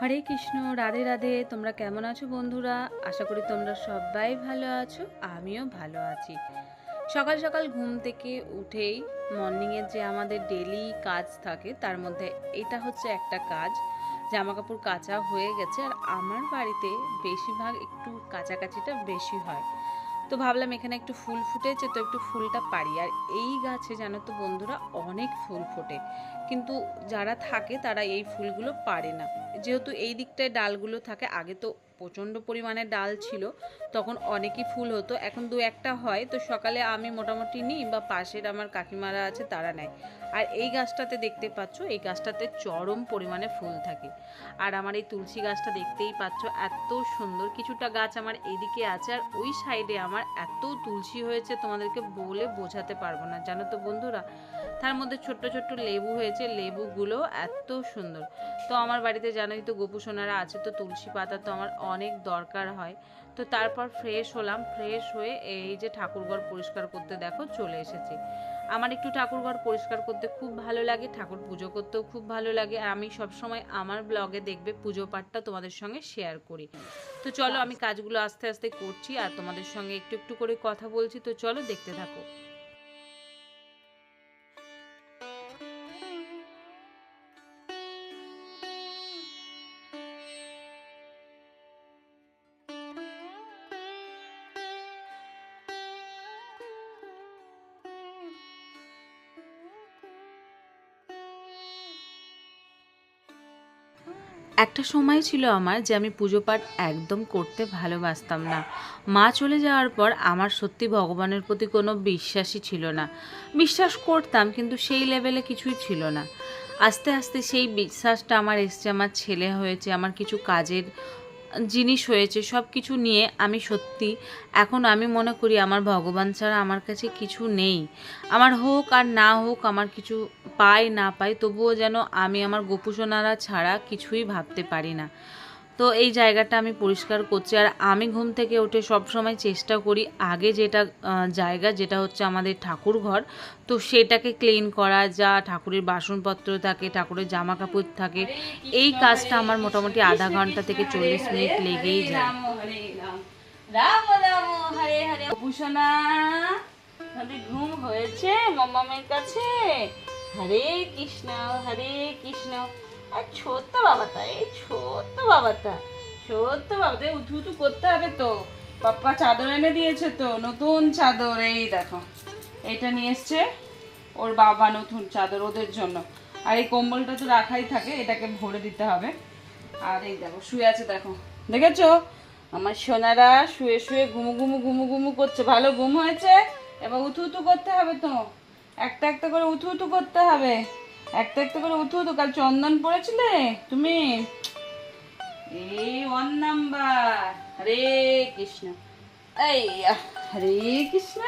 হরে কৃষ্ণ, রাধে রাধে। তোমরা কেমন আছো বন্ধুরা? আশা করি তোমরা সবাই ভালো আছো, আমিও ভালো আছি। সকাল সকাল ঘুম থেকে উঠেই মর্নিংয়ের যে আমাদের ডেলি কাজ থাকে, তার মধ্যে এটা হচ্ছে একটা কাজ। জামা কাপড় কাচা হয়ে গেছে, আর আমার বাড়িতে বেশিরভাগ একটু কাছাকাছিটা বেশি হয়। তো ভাবলাম এখানে একটু ফুল ফুটেছে, তো একটু ফুলটা পারি আর এই গাছে জানো তো বন্ধুরা, অনেক ফুল ফোটে। কিন্তু যারা থাকে, তারা এই ফুলগুলো পারে না। যেহেতু এই দিকটায় ডালগুলো থাকে আগে তো প্রচণ্ড পরিমাণে ডাল ছিল, তখন অনেকই ফুল হতো। এখন দু একটা হয়, তো সকালে আমি মোটামুটি নিই বা পাশের আমার কাকিমারা আছে তারা নেয়। আর এই গাছটাতে দেখতে পাচ্ছ, এই গাছটাতে চরম পরিমাণে ফুল থাকে। আর আমার এই তুলসী গাছটা দেখতেই পাচ্ছ, এত সুন্দর কিছুটা গাছ আমার এইদিকে আছে, আর ওই সাইডে আমার এত তুলসী হয়েছে তোমাদেরকে বলে বোঝাতে পারব না, জানো তো বন্ধুরা? তার মধ্যে ছোট্ট ছোট্ট লেবু হয়েছে, লেবুগুলো এত সুন্দর। তো আমার বাড়িতে জানোই তো গোপুসোনারা আছে, তো তুলসী পাতা তো আমার অনেক দরকার হয়। তো তারপর ফ্রেশ হলাম ফ্রেশ হয়ে এই যে ঠাকুরঘর পরিষ্কার করতে দেখো চলে এসেছি। আমার একটু ঠাকুরঘর পরিষ্কার করতে খুব ভালো লাগে, ঠাকুর পুজো করতেও খুব ভালো লাগে। আর আমি সবসময় আমার ব্লগে দেখবে পুজো পাঠটা তোমাদের সঙ্গে শেয়ার করি। তো চলো আমি কাজগুলো আস্তে আস্তে করছি আর তোমাদের সঙ্গে একটু একটু করে কথা বলছি। তো চলো দেখতে থাকো। একটা সময় ছিল আমার যে আমি পুজো পাঠ একদম করতে ভালোবাসতাম না। মা চলে যাওয়ার পর আমার সত্যি ভগবানের প্রতি কোনো বিশ্বাসই ছিল না। বিশ্বাস করতাম, কিন্তু সেই লেভেলে কিছুই ছিল না। আস্তে আস্তে সেই বিশ্বাসটা আমার এসছে, আমার ছেলে হয়েছে, আমার কিছু কাজের জিনিস হয়েছে সব কিছু নিয়ে আমি সত্যি, এখন আমি মনে করি আমার ভগবান ছাড়া আমার কাছে কিছু নেই। আমার হোক আর না হোক, আমার কিছু পাই না পাই, তবুও যেন আমি আমার গোপুসোনারা ছাড়া কিছুই ভাবতে পারি না। তো এই জায়গাটা আমি পরিষ্কার করছি। আর আমি ঘুম থেকে উঠে সব সময় চেষ্টা করি আগে যেটা জায়গা যেটা হচ্ছে আমাদের ঠাকুর ঘর তো সেটাকে ক্লিন করা, যা ঠাকুরের বাসনপত্র থাকে, ঠাকুরের জামা কাপড় থাকে, এই কাজটা আমার মোটামুটি আধা ঘণ্টা থেকে চল্লিশ মিনিট লেগেই যায়। হরে কৃষ্ণ হরে কৃষ্ণ। ছোট্ট বাবাটা এই ছোট্ট বাবাটা ছোট্ট বাবাটা উঠু উঠু করতে হবে তো। পাপ্পা চাদর এনে দিয়েছে তো, নতুন চাদর, এই দেখো। এটা নিয়ে এসছে ওর বাবা নতুন চাদর ওদের জন্য। আর এই কম্বলটা তো রাখাই থাকে, এটাকে ভরে দিতে হবে। আর এই দেখো, শুয়ে আছে দেখো। দেখেছ? আমার সোনারা শুয়ে শুয়ে ঘুমু ঘুমু ঘুমু ঘুমু করছে। ভালো ঘুম হয়েছে? এবার উঠু উঠু করতে হবে তো। একটা একটা করে উঠু উঠু করতে হবে। একটা একটা করে উঠু তো, কাল চন্দন পড়েছিলে? তুমি? এই ওয়ান নাম্বার হরে কৃষ্ণ। এই, হরে কৃষ্ণ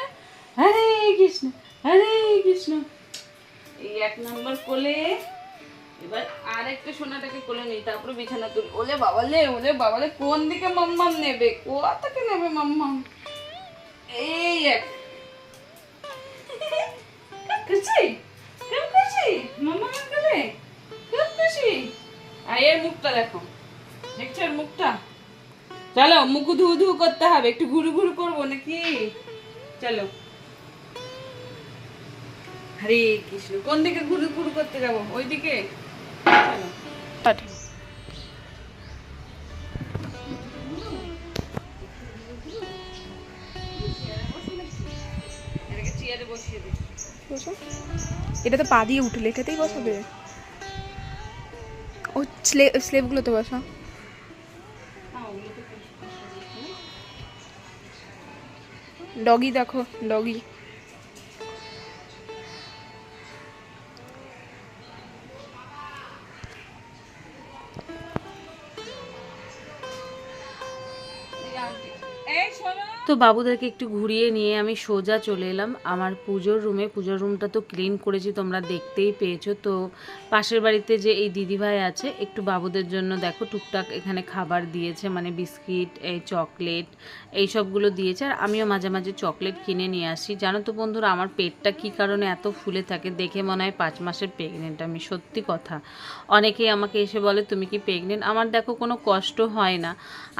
হরে কৃষ্ণ হরে কৃষ্ণ। এই এক নাম্বার কোলে। এবার আর একটা সোনাটাকে কোলে নেই, তারপরে বিছানা তুল। ওলে বাবালে ওলে বাবালে কোন দিকে মাম্মাম নেবে? কোয়া থেকে নেবে মাম্মাম? এই এক চলো, মুখ ধু ধু করতে হবে, একটু ঘুরু ঘুরু করব নাকি? চলো। হরে কৃষ্ণ, কোন দিকে ঘুরু ঘুরু করতে যাব? ওই দিকে এটা তো পা দিয়ে উঠলে, এটাতেই বসাবে। ও স্লেভ স্লেভগুলো তো বসা। ডগি দেখো ডগি তো বাবুদেরকে একটু ঘুরিয়ে নিয়ে আমি সোজা চলে এলাম। আমার পুজোর রুমে, পুজোর রুমটা তো ক্লিন করেছি, তোমরা দেখতেই পেয়েছ। তো পাশের বাড়িতে যে এই দিদিভাই আছে, একটু বাবুদের জন্য দেখো, টুকটাক এখানে খাবার দিয়েছে মানে বিস্কিট, এই চকলেট, এই সবগুলো দিয়েছে। আর আমিও মাঝে মাঝে চকলেট কিনে নিয়ে আসি। জানো তো বন্ধুরা, আমার পেটটা কী কারণে এত ফুলে থাকে দেখে মনে হয় পাঁচ মাসের প্রেগনেন্ট আমি, সত্যি কথা। অনেকেই আমাকে এসে বলে, তুমি কি প্রেগনেন্ট আমার দেখো কোনো কষ্ট হয় না।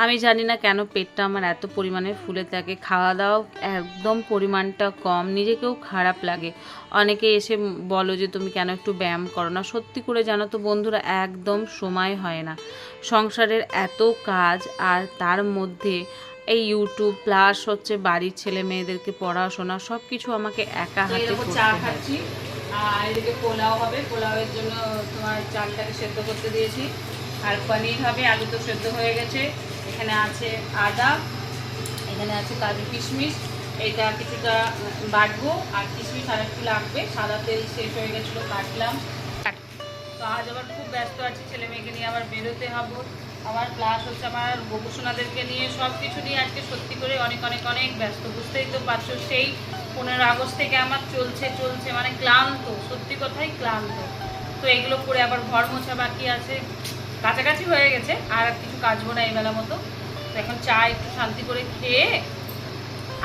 আমি জানি না কেন পেটটা আমার এত পরিমাণে ফুলে থাকে খাওয়া দাওয়া একদম পরিমাণটা কম নিজেকেও খারাপ লাগে। অনেকে এসে বলো যে তুমি কেন একটু ব্যায়াম করো না? সত্যি করে জানো তো বন্ধুরা একদম সময় হয় না। সংসারের এত কাজ আর তার মধ্যে এই ইউটিউব প্লাস হচ্ছে বাড়ির ছেলে মেয়েদেরকে পড়াশোনা সব কিছু আমাকে একা হাতে চা খাচ্ছি। আর এদিকে পোলাও হবে। পোলাওয়ের জন্য তোমার চালটাকে সেদ্ধ করতে দিয়েছি। আর পনির হবে আলু তো সেদ্ধ হয়ে গেছে। এখানে আছে আদা এখানে আছে কাজু কিশমিশ, এটা কিছুটা বাটবো, আর কিশমিশ আর একটু লাগবে। সাদা তেল শেষ হয়ে গেছিল, কাটলাম। তো আজ আবার খুব ব্যস্ত আছি, ছেলে মেয়েকে নিয়ে আবার বেরোতে হবে। আমার প্লাস হচ্ছে আমার গোপুসোনাদেরকে নিয়ে সব কিছু নিয়ে আজকে সত্যি করে অনেক অনেক অনেক ব্যস্ত, বুঝতেই তো পারছ। সেই পনেরো আগস্ট থেকে আমার চলছে চলছে মানে ক্লান্ত, সত্যি কথাই ক্লান্ত। তো এগুলো করে আবার ঘর মোছা বাকি আছে। কাছাকাছি হয়ে গেছে আর কিছু কাজবো না এই বেলা মতো। তো এখন চা একটু শান্তি করে খেয়ে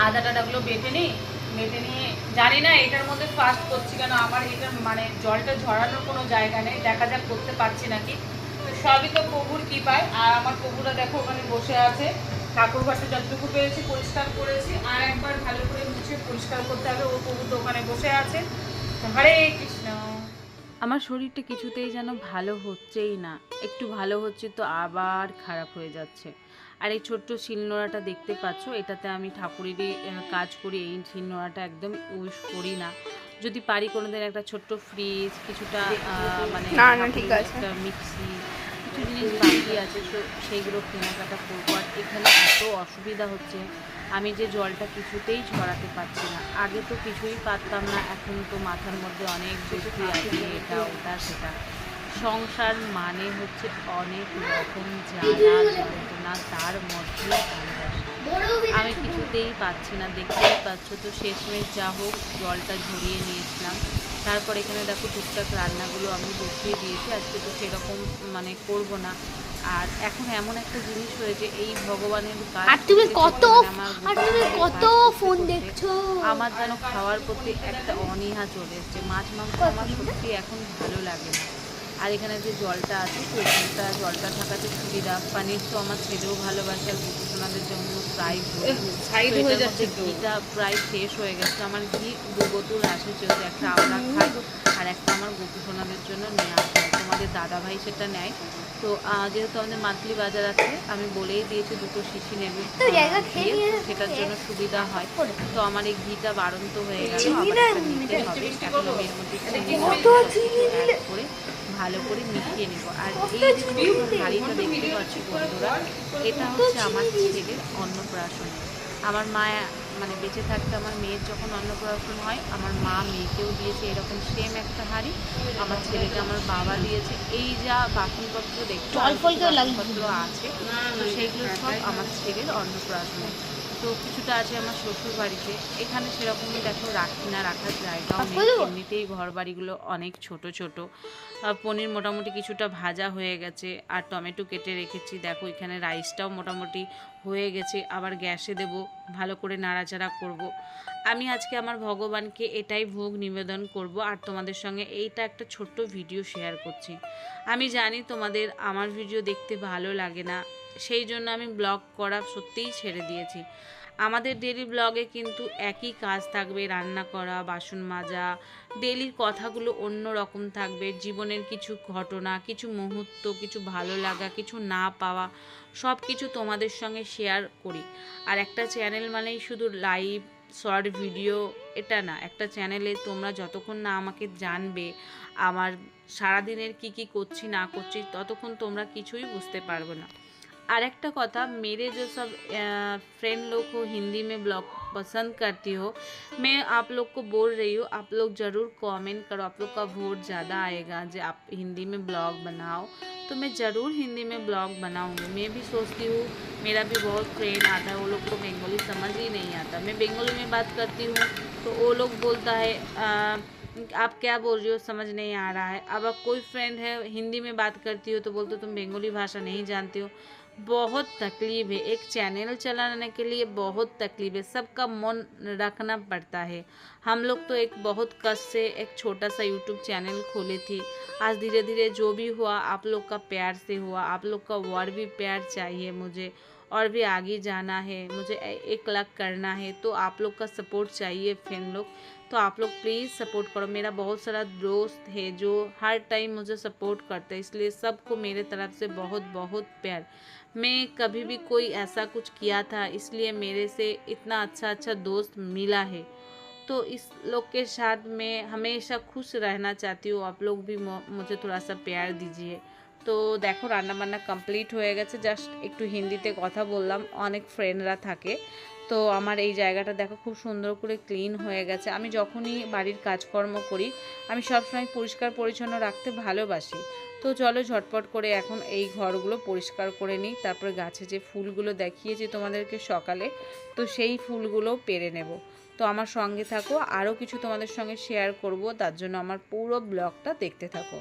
আদা টাদাগুলো বেটে নিই। বেটে নিয়ে, জানি না এটার মধ্যে ফাস্ট করছি কেন আমার এটা মানে জলটা ঝরানোর কোনো জায়গা নেই, দেখা যাক করতে পারছি নাকি। সবই তো প্রভুর কৃপায়, আর আমার প্রভুরা দেখো ওখানে বসে আছে। ঠাকুর ঘরটা যতটুকু পেরেছি পরিষ্কার করেছি, আর একবার ভালো করে মুছে পরিষ্কার করতে হবে, ও প্রভু তো ওখানে বসে আছে। হরে কৃষ্ণ। আমার শরীরটা কিছুতেই যেন ভালো হচ্ছেই না, একটু ভালো হচ্ছে তো আবার খারাপ হয়ে যাচ্ছে। আর এই ছোট্ট শিলনোড়াটা দেখতে পাচ্ছ এটাতে আমি ঠাকুরেরই কাজ করি এই শিলনোড়াটা একদম ইউজ করি না। যদি পারি কোনোদিন একটা ছোট্ট ফ্রিজ কিছুটা মানে মিক্সি কিছু জিনিস বাকি আছে তো সেইগুলো কেনাকাটা করব। আর এখানে এত অসুবিধা হচ্ছে আমি যে জলটা কিছুতেই ছড়াতে পারছি না। আগে তো কিছুই পারতাম না এখন তো মাথার মধ্যে অনেক বুদ্ধি আছে এটা ওটা সেটা। সংসার মানে হচ্ছে অনেক রকম জ্বালা যন্ত্রণা তার মধ্যে আমি কিছুতেই পাচ্ছি না দেখতেই পাচ্ছ তো শেষমেশ যা হোক জলটা ঝরিয়ে নিয়েছিলাম। তারপর এখানে দেখো টুকটাক রান্নাগুলো আমি বসিয়ে দিয়েছি আজকে তো সেরকম মানে করব না। আর এখন এমন একটা জিনিস হয়েছে এই ভগবানের কাজ আর তুমি কত মানে আমার আর তুমি কত ফোন করতে করতে দেখছ? আমার যেন খাওয়ার প্রতি একটা অনীহা চলে এসছে। মাছ মাংস আমার সত্যি এখন ভালো লাগে না। আর এখানে যে জলটা আছে তো এখানটা জলটা থাকাতে সুবিধা। পানির তো আমার ছেলেও ভালোবাসে আর কুকুরসোনাদের জন্য প্রায় সাইড হয়ে যাচ্ছে ঘিটা প্রায় শেষ হয়ে গেছে। আমার ঘি দু বোতল আসে চলছে একটা আমরা খাই আর একটা আমার গোপুসোনাদের জন্য নিয়ে আসা হয়। তোমাদের দাদা ভাই সেটা নেয়। তো যেহেতু আমাদের মান্থলি বাজার আছে আমি বলেই দিয়েছি দুটো শিশি নেবে। সেটার জন্য সুবিধা হয়। তো আমার এই ঘিটা বাড়ন্ত হয়ে গেল। আবার নিতে হবে। এখন আমি এর মধ্যে? করে। ভালো করে মিশিয়ে নেব। আর এই যে হাঁড়িটা দেখতে পাচ্ছি বন্ধুরা এটা হচ্ছে আমার ছেলের অন্নপ্রাশন। আমার মা মানে বেঁচে থাকতে আমার মেয়ের যখন অন্নপ্রাশন হয় আমার মা মেয়েকেও দিয়েছে এরকম সেম একটা হাঁড়ি আমার ছেলেকে আমার বাবা দিয়েছে। এই যা বাসনপত্র দেখতে বাসনপত্র আছে তো সেইগুলো সব আমার ছেলের অন্নপ্রাশনে। তো কিছুটা আছে আমার শ্বশুর বাড়িতে এখানে সেরকমই দেখো রাখি না রাখার জায়গাও নেই। এমনিতেই ঘর বাড়িগুলো অনেক ছোট ছোট। পনির মোটামুটি কিছুটা ভাজা হয়ে গেছে। আর টমেটো কেটে রেখেছি। দেখো এখানে রাইসটাও মোটামুটি হয়ে গেছে। আবার গ্যাসে দেব। ভালো করে নাড়াচাড়া করব। আমি আজকে আমার ভগবানকে এটাই ভোগ নিবেদন করব। আর তোমাদের সঙ্গে এইটা একটা ছোট্ট ভিডিও শেয়ার করছি। আমি জানি তোমাদের আমার ভিডিও দেখতে ভালো লাগে না। সেই জন্য আমি ব্লগ করা সত্যিই ছেড়ে দিয়েছি। আমাদের ডেলি ব্লগে কিন্তু একই কাজ থাকবে, রান্না করা, বাসন মাজা ডেলির কথাগুলো অন্য রকম থাকবে, জীবনের কিছু ঘটনা, কিছু মুহূর্ত, কিছু ভালো লাগা, কিছু না পাওয়া সব কিছু তোমাদের সঙ্গে শেয়ার করি। আর একটা চ্যানেল মানেই শুধু লাইভ শর্ট ভিডিও এটা না, একটা চ্যানেলে তোমরা যতক্ষণ না আমাকে জানবে, আমার সারাদিনের কি কি করছি, না করছি, ততক্ষণ তোমরা কিছুই বুঝতে পারবে না। और एक कथा मेरे जो सब फ्रेंड लोग हो हिंदी में ब्लॉग पसंद करती हो मैं आप लोग को बोल रही हूँ आप लोग ज़रूर कमेंट करो आप लोग का वोट ज़्यादा आएगा जो आप हिंदी में ब्लॉग बनाओ तो मैं ज़रूर हिंदी में ब्लॉग बनाऊँगी। मैं भी सोचती हूँ मेरा भी बहुत फ्रेंड आता है वो लोग को बंगाली समझ ही नहीं आता। मैं बंगाली में बात करती हूँ तो वो लोग बोलता है आ, आप क्या बोल रही हो समझ नहीं आ रहा है। अब आप कोई फ्रेंड है हिंदी में बात करती हो तो बोलते हो तुम बंगाली भाषा नहीं जानते हो। बहुत तकलीफ़ है। एक चैनल चलाने के लिए बहुत तकलीफ़ है। सबका मन रखना पड़ता है। हम लोग तो एक बहुत कष्ट से एक छोटा सा यूट्यूब चैनल खोले थे। आज धीरे धीरे जो भी हुआ, आप लोग का प्यार से हुआ। आप लोग का और भी प्यार चाहिए मुझे। और भी आगे जाना है। मुझे एक लाख करना है। तो आप लोग का सपोर्ट चाहिए फ्रेंड लोग। तो आप लोग प्लीज़ सपोर्ट करो मेरा बहुत सारा दोस्त है जो हर टाइम मुझे सपोर्ट करते हैं इसलिए सबको मेरे तरफ से बहुत बहुत प्यार मैं कभी भी कोई ऐसा कुछ किया था इसलिए मेरे से इतना अच्छा अच्छा दोस्त मिला है तो इस लोग के साथ मैं हमेशा खुश रहना चाहती हूँ आप लोग भी मु- मुझे थोड़ा सा प्यार दीजिए তো দেখো রান্নাবান্না কমপ্লিট হয়ে গেছে জাস্ট একটু হিন্দিতে কথা বললাম অনেক ফ্রেন্ডরা থাকে তো আমার এই জায়গাটা দেখো খুব সুন্দর করে ক্লিন হয়ে গেছে। আমি যখনই বাড়ির কাজকর্ম করি, আমি সবসময় পরিষ্কার পরিচ্ছন্ন রাখতে ভালোবাসি। তো চলো ঝটপট করে এখন এই ঘরগুলো পরিষ্কার করে নিই, তারপরে গাছে যে ফুলগুলো দেখিয়েছি তোমাদেরকে সকালে, তো সেই ফুলগুলো পেরে নেব। তো আমার সঙ্গে থাকো, আরও কিছু তোমাদের সঙ্গে শেয়ার করব, তার জন্য আমার পুরো ব্লগটা দেখতে থাকো।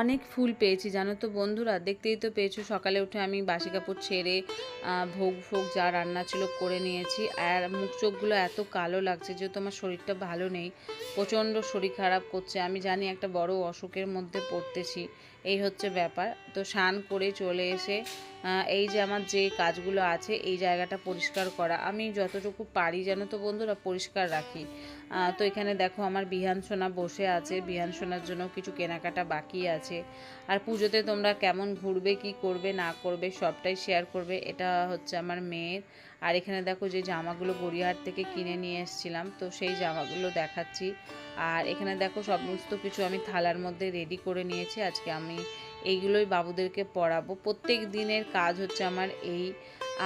অনেক ফুল পেয়েছি, জানো তো বন্ধুরা? দেখতেই তো পেয়েছ, সকালে উঠে আমি বাসি কাপড় ছেড়ে ভোগ ফোগ যা রান্না ছিল করে নিয়েছি। আর মুখ চোখগুলো এত কালো লাগছে, যেহেতু আমার শরীরটা ভালো নেই, প্রচণ্ড শরীর খারাপ করছে। আমি জানি একটা বড় অসুখের মধ্যে পড়তেছি। এই হচ্ছে ব্যাপার। তো স্নান করে চলে এসে এই যে আমার যে কাজগুলো আছে, এই জায়গাটা পরিষ্কার করা। আমি যতটুকু পারি যেন তো বন্ধুরা, পরিষ্কার রাখি। তো এখানে দেখো আমার বিহান সোনা বসে আছে। বিহান সোনার জন্য কিছু কেনাকাটা বাকি আছে। আর পুজোতে তোমরা কেমন ঘুরবে, কি করবে, না করবে, সবটাই শেয়ার করবে। এটা হচ্ছে আমার মেয়ের আর এখানে দেখো যে জামাগুলো গড়িয়াহাট থেকে কিনে নিয়ে এসেছিলাম, তো সেই জামাগুলো দেখাচ্ছি। আর এখানে দেখো সমস্ত কিছু আমি থালার মধ্যে রেডি করে নিয়েছি। আজকে আমি এইগুলোই বাবুদেরকে পড়াবো। প্রত্যেক দিনের কাজ হচ্ছে আমার এই।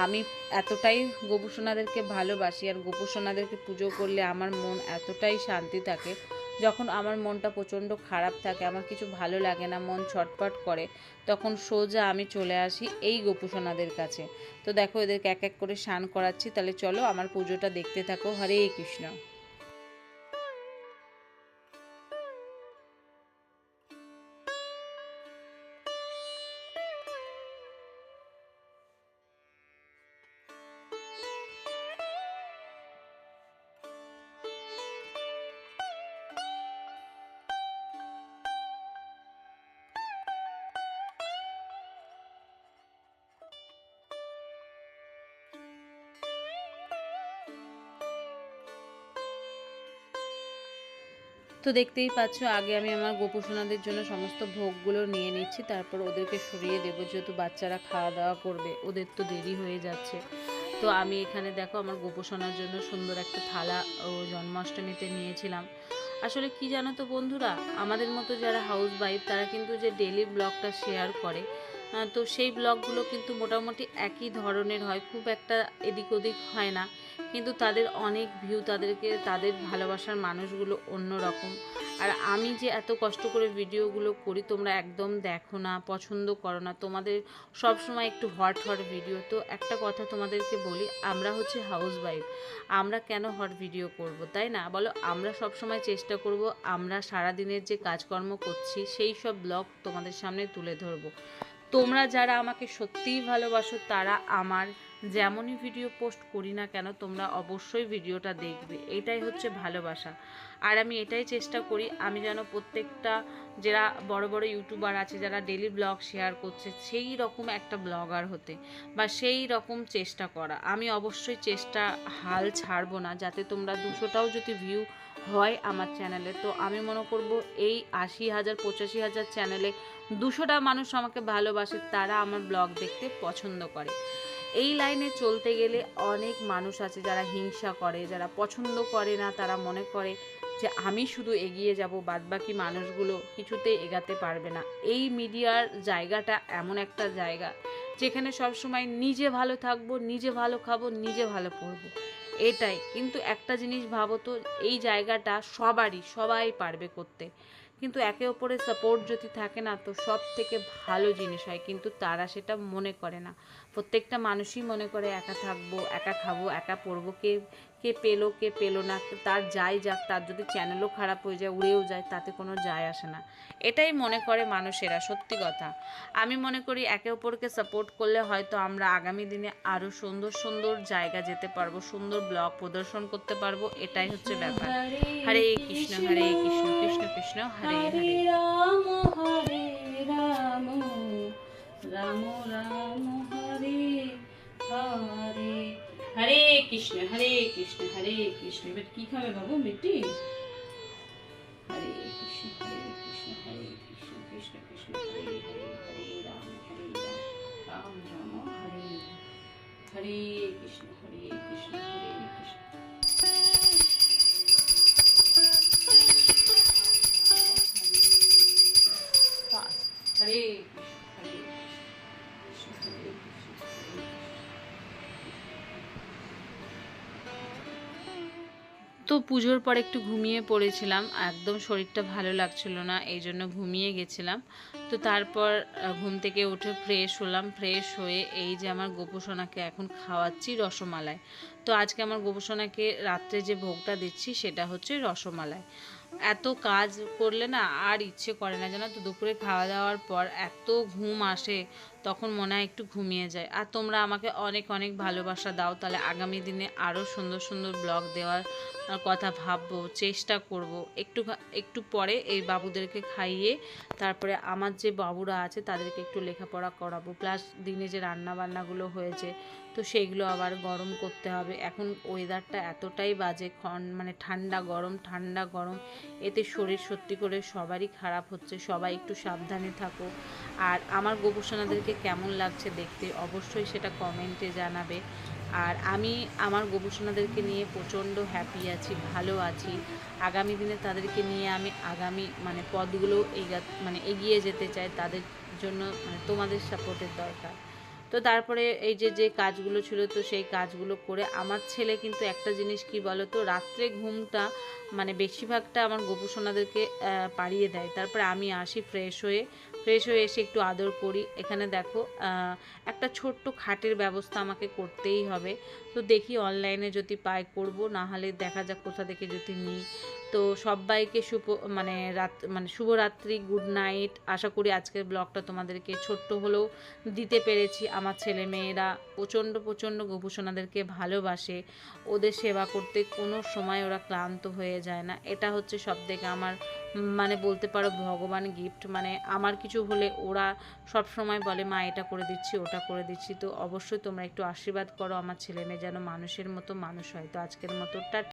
আমি এতটাই গোপুসোনাদেরকে ভালোবাসি আর গোপুসোনাদেরকে পুজো করলে আমার মন এতটাই শান্তি থাকে। যখন আমার মনটা প্রচণ্ড খারাপ থাকে, আমার কিছু ভালো লাগে না, মন ছটপট করে, তখন সোজা আমি চলে আসি এই গোপুসোনাদের কাছে। তো দেখো, এদেরকে এক এক করে স্নান করাচ্ছি, তাহলে চলো আমার পুজোটা দেখতে থাকো। হরে কৃষ্ণ। তো দেখতেই পাচ্ছ, আগে আমি আমার গোপোষণাদের জন্য সমস্ত ভোগগুলো নিয়ে নিচ্ছি, তারপর ওদেরকে সরিয়ে দেবো, যেহেতু বাচ্চারা খাওয়া দাওয়া করবে, ওদের তো দেরি হয়ে যাচ্ছে। তো আমি এখানে দেখো আমার গোপোষণার জন্য সুন্দর একটা থালা ও জন্মাষ্টমীতে নিয়েছিলাম। আসলে কি জানো তো বন্ধুরা, আমাদের মতো যারা হাউস ওয়াইফ তারা কিন্তু যে ডেলি ব্লগটা শেয়ার করে তো সেই ব্লগগুলো কিন্তু মোটামুটি একই ধরনের হয়, খুব একটা এদিক ওদিক হয় না। কিন্তু তাদের অনেক ভিউ তাদেরকে, তাদের ভালোবাসার মানুষগুলো অন্য রকম আর আমি যে এত কষ্ট করে ভিডিওগুলো করি, তোমরা একদম দেখো না, পছন্দ করো না। তোমাদের সব সময় একটু হট হট ভিডিও। তো একটা কথা তোমাদেরকে বলি, আমরা হচ্ছে হাউস ওয়াইফ আমরা কেন হট ভিডিও করব, তাই না? বলো, আমরা সব সময় চেষ্টা করব, আমরা সারাদিনের যে কাজকর্ম করছি, সেই সব ব্লগ তোমাদের সামনে তুলে ধরবো। তোমরা যারা আমাকে সত্যিই ভালোবাসো, তারা আমার যেমনই ভিডিও পোস্ট করি না কেন, তোমরা অবশ্যই ভিডিওটা দেখবে। এটাই হচ্ছে ভালোবাসা। আর আমি এটাই চেষ্টা করি, আমি যেন প্রত্যেকটা যারা বড় বড় ইউটিউবার আছে, যারা ডেলি ব্লগ শেয়ার করছে, সেই রকম একটা ব্লগার হতে বা সেই রকম চেষ্টা করা। আমি অবশ্যই চেষ্টা হাল ছাড়বো না, যাতে তোমরা দুশোটাও যদি ভিউ হয় আমার চ্যানেলে তো আমি মনে করব এই আশি হাজার, পঁচাশি হাজার চ্যানেলে দুশোটা মানুষ আমাকে ভালোবাসে, তারা আমার ব্লগ দেখতে পছন্দ করে। এই লাইনে চলতে গেলে অনেক মানুষ আছে যারা হিংসা করে, যারা পছন্দ করে না, তারা মনে করে যে আমি শুধু এগিয়ে যাব, বাদবাকি মানুষগুলো কিছুতে এগাতে পারবে না। এই মিডিয়ার জায়গাটা এমন একটা জায়গা, যেখানে সবসময় নিজে ভালো থাকব, নিজে ভালো খাব, নিজে ভালো পড়ব। এটাই। কিন্তু একটা জিনিস ভাবো তো, এই জায়গাটা সবারই, সবাই পারবে করতে। কিন্তু একে অপরের সাপোর্ট যদি থাকে না, তো সব থেকে ভালো জিনিস হয়। কিন্তু তারা সেটা মনে করে না। প্রত্যেকটা মানুষই মনে করে, একা থাকব, একা খাব, একা পড়ব, কে কে পেল কে পেল না, তার যাই যাক, তার যদি চ্যানেলও খারাপ হয়ে যায়, উড়েও যায়, তাতে কোনো যায় আসে না। এটাই মনে করে মানুষেরা, সত্যি কথা। আমি মনে করি একে অপরকে সাপোর্ট করলে হয়তো আমরা আগামী দিনে আরও সুন্দর সুন্দর জায়গা যেতে পারব, সুন্দর ব্লগ প্রদর্শন করতে পারব, এটাই হচ্ছে ব্যাপার। হরে কৃষ্ণ হরে কৃষ্ণ কৃষ্ণ কৃষ্ণ হরে রাম হরে রাম রাম রাম, হরে হরে। হরে কৃষ্ণ হরে কৃষ্ণ হরে কৃষ্ণ। এবার কি খাবে বাবু? মিটি হরে কৃষ্ণ হরে পুজোর পর একটু ঘুমিয়ে পড়েছিলাম, একদম শরীরটা ভালো লাগছিল না, এই জন্য ঘুমিয়ে গেছিলাম। তো তারপর ঘুম থেকে উঠে ফ্রেশ হলাম ফ্রেশ হয়ে এই যে আমার গোপোষণাকে এখন খাওয়াচ্ছি রসমালাই। তো আজকে আমার গোপোষণাকে রাত্রে যে ভোগটা দিচ্ছি সেটা হচ্ছে রসমালাই। এত কাজ করলে না আর ইচ্ছে করে না, জানো তো? দুপুরে খাওয়া দাওয়ার পর এত ঘুম আসে, তখন মনে হয় একটু ঘুমিয়ে যায়। আর তোমরা আমাকে অনেক অনেক ভালোবাসা দাও, তাহলে আগামী দিনে আরও সুন্দর সুন্দর ব্লগ দেওয়ার কথা ভাববো, চেষ্টা করব। একটু একটু পরে এই বাবুদেরকে খাইয়ে, তারপরে আমার যে বাবুরা আছে, তাদেরকে একটু লেখাপড়া করাবো। প্লাস দিনে যে রান্না বান্নাগুলো হয়েছে তো সেইগুলো আবার গরম করতে হবে। এখন ওয়েদারটা এতটাই বাজে, খন মানে ঠান্ডা গরম ঠান্ডা গরম, এতে শরীর সত্যি করে সবারই খারাপ হচ্ছে, সবাই একটু সাবধানে থাকো। আর আমার গোপোষণাদেরকে কেমন লাগছে দেখতে অবশ্যই সেটা কমেন্টে জানাবে। আর আমি আমার গবেষণাদেরকে নিয়ে প্রচণ্ড হ্যাপি আছি, ভালো আছি। আগামী দিনে তাদেরকে নিয়ে আমি আগামী মানে পদগুলো এগা মানে এগিয়ে যেতে চাই, তাদের জন্য মানে তোমাদের সাপোর্টের দরকার। তো তারপরে এই যে যে কাজগুলো ছিল তো সেই কাজগুলো করে আমার ছেলে কিন্তু একটা জিনিস কি বলো তো রাত্রে ঘুমটা মানে বেশিরভাগটা আমার গোপোষণাদেরকে আহ, পাড়িয়ে দেয়। তারপরে আমি আসি ফ্রেশ হয়ে ফ্রেশ হয়ে এসে একটু আদর করি। এখানে দেখো একটা ছোট্ট খাটের ব্যবস্থা আমাকে করতেই হবে। তো দেখি অনলাইনে যদি পাই করব না হলে দেখা যাক কোথা থেকে যদি নিই। তো সবাইকে শুভ মানে রাত মানে শুভরাত্রি গুড নাইট আশা করি আজকের ব্লগটা তোমাদেরকে ছোট্ট হলেও দিতে পেরেছি। আমার ছেলে মেয়েরা প্রচণ্ড প্রচণ্ড গোপুসোনাদেরকে ভালোবাসে। ওদের সেবা করতে কোনো সময় ওরা ক্লান্ত হয়ে যায় না। এটা হচ্ছে সব থেকে আমার মানে বলতে পারো ভগবান গিফট মানে আমার কিছু হলে ওরা সব সময় বলে, মা, এটা করে দিচ্ছি, ওটা করে দিচ্ছি। তো অবশ্যই তোমরা একটু আশীর্বাদ করো। আমার ছেলে মেয়ে যেন মানুষের মতো মানুষ হয়। তো আজকের মতো টা